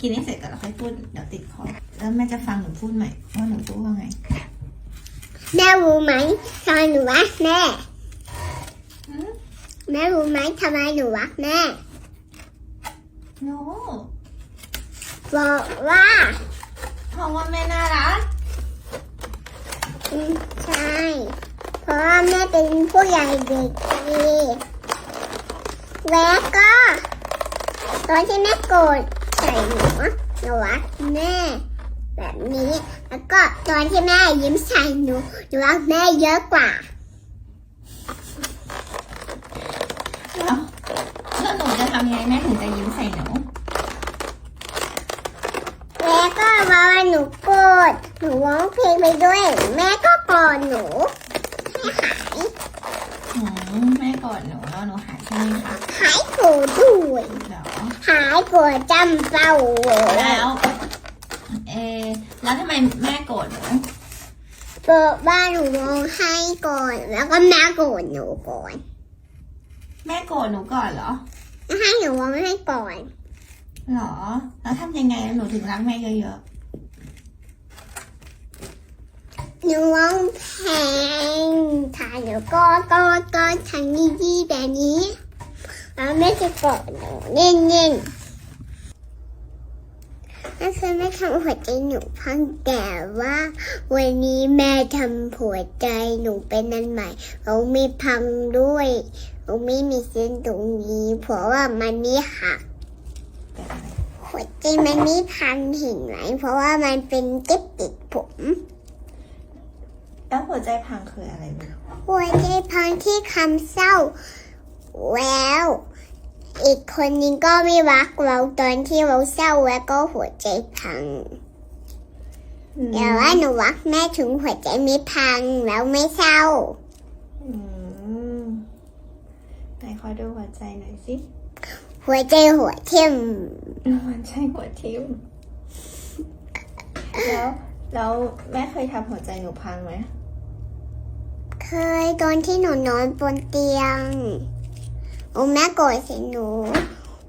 กินให้เสร็จก่อนแล้วค่อยพูดเดี๋ยวติดคอแล้วแม่จะฟังหนูพูดใหม่ว่าหนูพูดว่าไง แม่รู้ไหมทำไมหนูรักแม่หืมแม่รู้ไหมทำไมหนูรักแม่โนบอกว่าเพราะว่าแม่น่ารักอืมใช่ เพราะว่าแม่เป็นผู้ใหญ่เด็กดีแล้วก็ตอนที่แม่โกรธใส่ หนูหนูรักแม่แบบนี้ แล้วก็ตอนที่แม่ยิ้มใส่หนูหนูรักแม่เยอะกว่าแล้วแล้วหนูจะทำยังไงแม่ถึงจะยิ้มใส่หนูแล้วก็เวลาหนูโกรธหนูร้องเพลงไปด้วย แม่ก็กอดหนูให้หาย อืมแม่กอดหนูแล้วหนูหายใช่ไหมคะหายโกรธด้วยเหรอหายโกรธจำเป้าแล้ว เออแล้วทำไมแม่โกรธหนูเปิดบ้านหนูร้องไห้ก่อนแล้วก็แม่โกรธหนูก่อนแม่โกรธหนูก่อนเหรอให้หนูร้องไห้ก่อนเหรอ แล้วทำยังไงหนูถึงรักแม่เยอะ หนูร้องเพลงถ่ายหนูก็ก็ก็ทำดีๆแบบนี้แล้วแม่จะกอดหนูเน่นๆนั่นคือแม่ทำหัวใจหนูพังแต่ว่า วันนี้แม่ทำหัวใจหนูเป็นนันใหม่เราไม่พังด้วยเราไม่มีเส้นตรงนี้ เพราะว่ามันไม่หักหัวใจมันไม่พังเห็นไหมเพราะว่ามันเป็นเก็บติดผม แล้วหัวใจพังคืออะไรลูกหัวใจพังที่คำเศร้า แล้ว อีกคนนึงก็ไม่รักเราตอนที่เราเศร้าแล้วก็หัวใจพังแต่ว่าหนูรักแม่ถึงหัวใจไม่พังแล้วไม่เศร้าอืมไหนขอดูหัวใจหน่อยสิ หัวใจหัวทิ่มมันใช่หัวทิ่มแล้วแล้วแม่เคยทำหัวใจหนูพังไหม เคยตอนที่หนูนอนบนเตียงโอ้แม่โกรธใส่หนู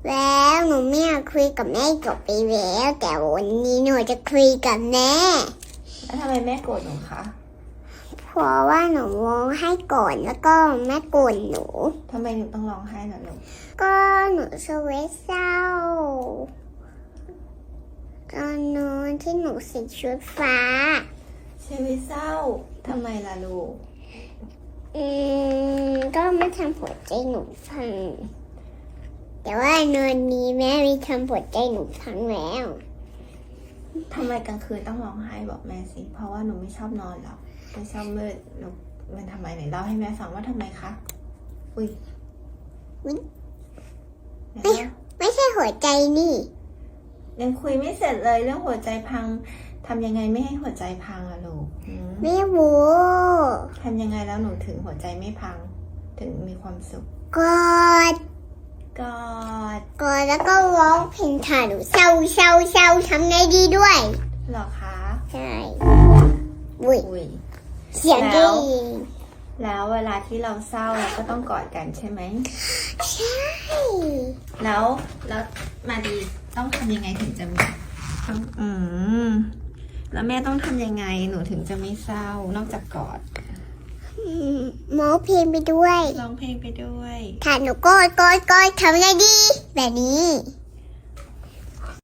แล้วหนูไม่อยากคุยกับแม่จบไปแล้ว แต่วันนี้หนูจะคุยกับแม่ แล้วทำไมแม่โกรธหนูคะ เพราะว่าหนูร้องไห้ก่อนแล้วก็แม่โกรธหนู ทำไมหนูต้องร้องไห้ล่ะลูกก็หนูสเวตเศร้าตอนนอนที่หนูใส่ชุดฟ้า ชีวิตเศร้าทำไมล่ะลูก อืม ก็ไม่ทำหัวใจหนูพัง แต่ว่านอนนี้แม่ไม่ทำหัวใจหนูพังแล้ว ทำไมกลางคืนต้องร้องไห้บอกแม่สิ เพราะว่าหนูไม่ชอบนอนหรอกไม่ชอบมืดหนูมันทำไมไหนเล่าให้แม่ฟังว่าทำไมคะ อุ้ยอุ๊ยเดี๋ยวนะไม่ใช่หัวใจนี่ ยังคุยไม่เสร็จเลยเรื่องหัวใจพังทำยังไงไม่ให้หัวใจพังอะลูกอืมไม่รู้ทำยังไงแล้วหนูถึงหัวใจไม่พัง ถึงมีความสุขกอดกอดกอดแล้วก็ร้องเพลงถ่ายหนูเศร้าเศร้าเศร้าทำไงดีด้วย เหรอคะใช่อุ้ยอุ้ย เสียงแล้ดีวแล้วเวลาที่เราเศร้าเราก็ต้องกอดกันใช่ไหม ใช่ แล้วแล้วมาดี ต้องทำยังไงถึงจะมีต้องอืมแล้วแม่ต้องทำยังไงหนูถึงจะไม่เศร้านอกจากกอดอืมหมอเพลงไปด้วย ร้องเพลงไปด้วย ถ้าหนูกอดกอดกอดทำไงดี แบบนี้อ